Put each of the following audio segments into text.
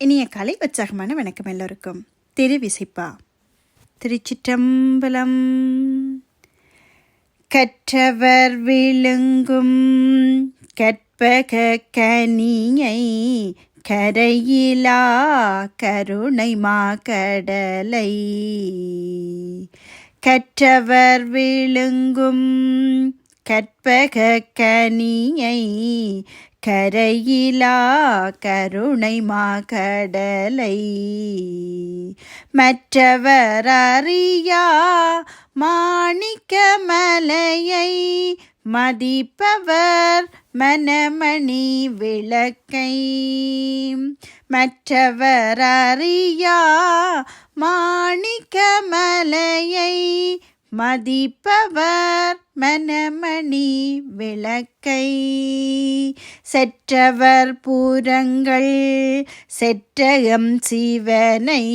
இனிய கலை உற்சாகமான வணக்கம் எல்லோருக்கும். திருவிசைப்பா. திருச்சிற்றம்பலம். கற்றவர் விழுங்கும் கற்பக கனியை கரையிலா கருணை மாகடலை. கற்றவர் விழுங்கும் கற்பக கனியை கரையிலா கருணை மாகடலை. மற்றவர் அறியா மாணிக்க மலையை மதிப்பவர் மனமணி விளக்கை. மற்றவர் அறியா மாணிக்க மலையை மதிப்பவர் மனமணி விளக்கை. செற்றவர் பூரங்கள் செற்றகம் சிவனை.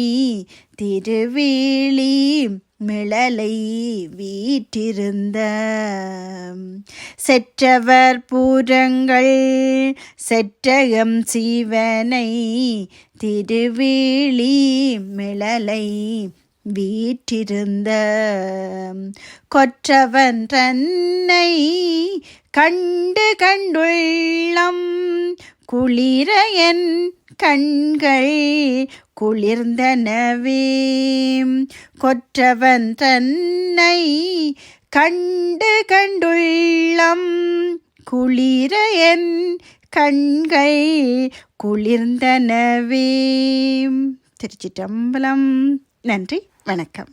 திருவேளி மிளலை வீற்றிருந்த. செற்றவர் பூரங்கள் செற்றகம் சிவனை. திருவேளி மிளலை வீற்றிருந்த கொற்றவன் தன்னை கண்டு கண்டுள்ளம். குளிர என் கண்கள் குளிர்ந்தனவே. கொற்றவன் தன்னை கண்டு கண்டுள்ளம். குளிர என் கண்கள் குளிர்ந்தனவே. திருச்சிட்டம்பலம் நன்றி. வணக்கம்.